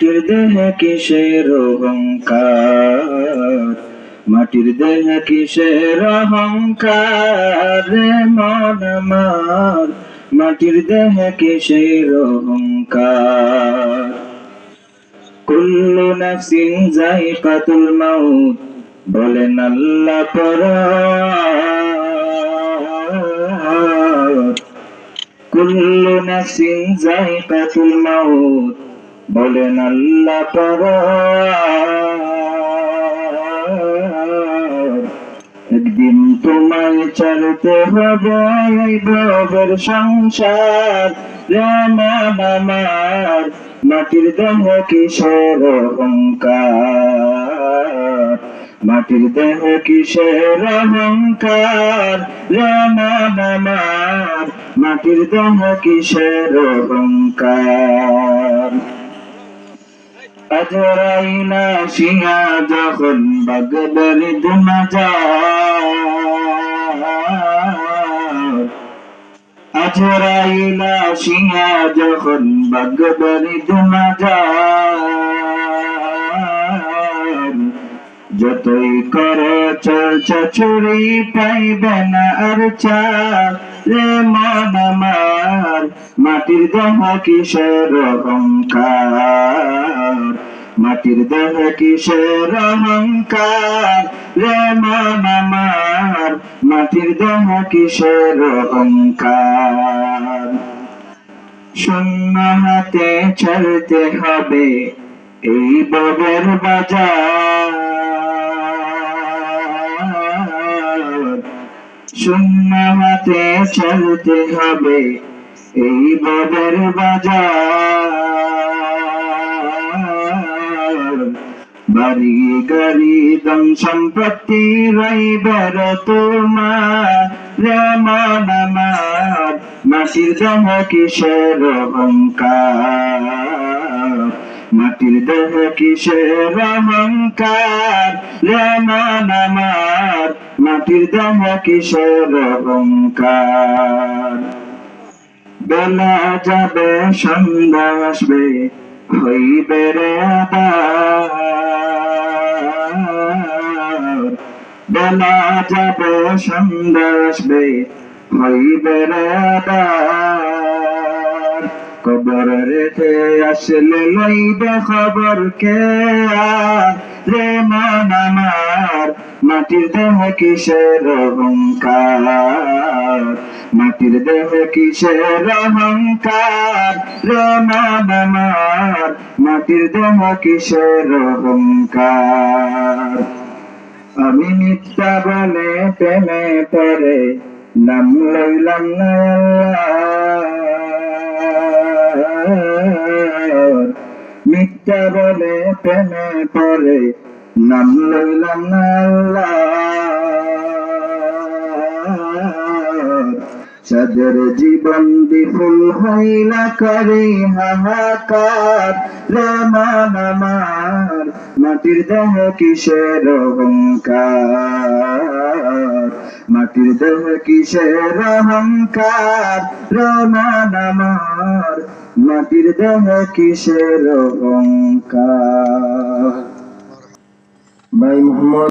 মাটির দেহে কিসের অহংকার মাটির দেহে কিসের অহংকার রে মন আমার। মাটির দেহে কিসের অহংকার কুল্লু নাফসিন যায়িকাতুল মাউত, বলেন আল্লাহ পর কুল্লু নাফসিন যায়িকাতুল মাউত বলেন আল্লাহ একদিন তোমায় ছাড়তে হবে ভবের সংসার। আমার, মাটির দেহ কিশোর অহংকার? মাটির দেহ কিসের অহংকার? আমার, মাটির দেহ কিসের অহংকার? আজরাইনা শিয়া যখন বাগদার দুনা যায়। আজরাইলা শিয়া যতই করে চর্চা ছুরি পাইবে না আর চা মন আমার, মাটির দেহ কিসের অহংকার? মাটির দেহ কিসের অহংকার রে আমার মাটির দেহ কিসের অহংকার। শূন্য হাতে চলতে হবে এই ববের বাজার। শূন্য হাতে চলতে হবে এই ববের বাজার। বাড়ি গাড়ি দম সম্পত্তি রইবার তোমার রেমন মাটির দেহ কিসের অহংকার? মাটির দেহ কিসের অহংকার? রেমন আমার, মাটির দেহ কিসের অহংকার? বেলা যাবে, সন্ধ্যা আসবে, হইবে রে বেলা যাবে সন্ধ্যা আসবে হইবে রে আবার। কবর রেখে আসলে লইবে খবর কে রে মন মাটির দেহ কিসের অহংকার? মাটির দেহ কিসের অহংকার? রে মন মাটির দেহ কিসের অহংকার? আমি মিথ্যা বলে প্রেমে পরে নাম লইলাম না মিথ্যা বলে প্রেমে পরে নাম লইলাম না আল্লাহর। চাঁদের জীবন বিপুল হইলা করে হাহাকার। রামান আমার, মাটির দেহ কিসের অহংকার? মাটির দেহ কিসের অহংকার? রামান আমার, মাটির দেহ কিসের অহংকার? ভাই মোহাম্মদ